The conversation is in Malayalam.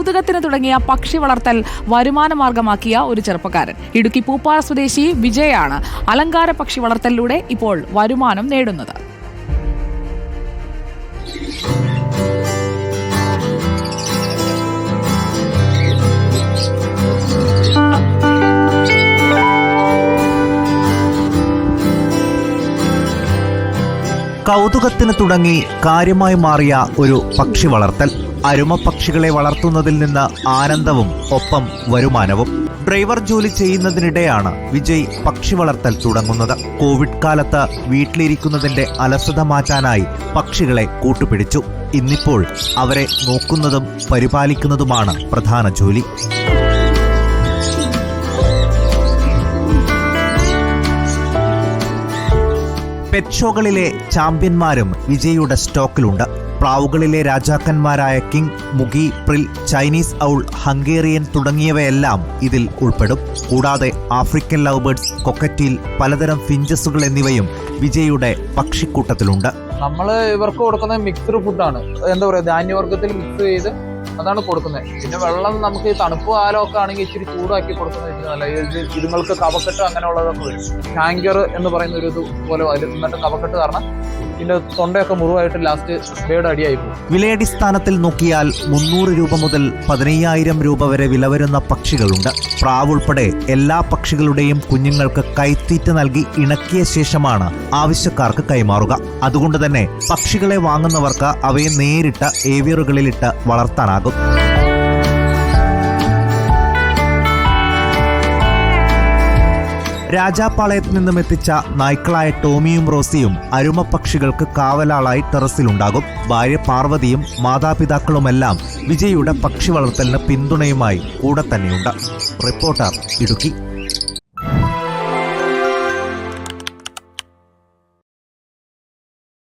കൗതുകത്തിന് തുടങ്ങിയ പക്ഷി വളർത്തൽ വരുമാന മാർഗമാക്കിയ ഒരു ചെറുപ്പക്കാരൻ. ഇടുക്കി പൂപ്പാറ സ്വദേശി വിജയാണ് അലങ്കാര പക്ഷി വളർത്തലിലൂടെ ഇപ്പോൾ വരുമാനം നേടുന്നത്. കൗതുകത്തിന് തുടങ്ങി കാര്യമായി മാറിയ ഒരു പക്ഷി വളർത്തൽ. അരുമ പക്ഷികളെ വളർത്തുന്നതിൽ നിന്ന് ആനന്ദവും ഒപ്പം വരുമാനവും ഡ്രൈവർ ജോലി ചെയ്യുന്നതിനിടെയാണ് വിജയ് പക്ഷി വളർത്തൽ തുടങ്ങുന്നത്. കോവിഡ് കാലത്ത് വീട്ടിലിരിക്കുന്നതിന്റെ അലസത മാറ്റാനായി പക്ഷികളെ കൂട്ടുപിടിച്ചു. ഇന്നിപ്പോൾ അവരെ നോക്കുന്നതും പരിപാലിക്കുന്നതുമാണ് പ്രധാന ജോലി. പെറ്റ് ഷോകളിലെ ചാമ്പ്യന്മാരും വിജയിയുടെ സ്റ്റോക്കിലുണ്ട്. പ്രാവുകളിലെ രാജാക്കന്മാരായ king Mookee frill Chinese owl Hungarian തുടങ്ങിയവയെല്ലാം ഇതിൽ ഉൾപ്പെടും. കൂടാതെ ആഫ്രിക്കൻ ലവ് ബേർഡ്സ് കൊക്കറ്റീൽ പലതരം ഫിഞ്ചസുകൾ എന്നിവയും വിജയുടെ പക്ഷിക്കൂട്ടത്തിലുണ്ട്. നമ്മൾ ഇവർക്ക് കൊടുക്കുന്ന മിക്സ്ഡ് ഫുഡാണ് എന്താ പറയുക ധാന്യവർഗത്തിൽ മിക്സ് ചെയ്ത് അതാണ് കൊടുക്കുന്നത്. പിന്നെ വെള്ളം നമുക്ക് തണുപ്പ് കാലമൊക്കെ ആണെങ്കിൽ ഇച്ചിരി ചൂടാക്കി കൊടുക്കുന്നത് വെച്ചാൽ നല്ല ഇത് ഇതുങ്ങൾക്ക് കവക്കെട്ട് അങ്ങനെയുള്ളതൊക്കെ വരും. ടാങ്കർ എന്ന് പറയുന്ന ഒരു ഇത് പോലെ വരും എന്നിട്ട് കവക്കെട്ട് കാരണം ഇതിന്റെ തൊണ്ടയൊക്കെ മുറിവായിട്ട് ലാസ്റ്റ് ബേഡ് അടിയായി പോകും വിലയടിസ്ഥാനത്തിൽ നോക്കിയാൽ മുന്നൂറ് രൂപ മുതൽ പതിനയ്യായിരം രൂപ വരെ വില വരുന്ന പക്ഷികളുണ്ട്. പ്രാവ് ഉൾപ്പെടെ എല്ലാ പക്ഷികളുടെയും കുഞ്ഞുങ്ങൾക്ക് കൈത്തീറ്റ നൽകി ഇണക്കിയ ശേഷമാണ് ആവശ്യക്കാർക്ക് കൈമാറുക. അതുകൊണ്ട് തന്നെ പക്ഷികളെ വാങ്ങുന്നവർക്ക് അവയെ നേരിട്ട് ഏവിയറുകളിലിട്ട് വളർത്താനാകും. രാജാപ്പാളയത്ത് നിന്നും എത്തിച്ച നായ്ക്കളായ ടോമിയും റോസിയും അരുമ പക്ഷികൾക്ക് കാവലാളായി ടെറസിലുണ്ടാകും. ഭാര്യ പാർവതിയും മാതാപിതാക്കളുമെല്ലാം വിജയുടെ പക്ഷി വളർത്തലിന് പിന്തുണയുമായി കൂടെ തന്നെയുണ്ട് റിപ്പോർട്ടർ ഇടുക്കി.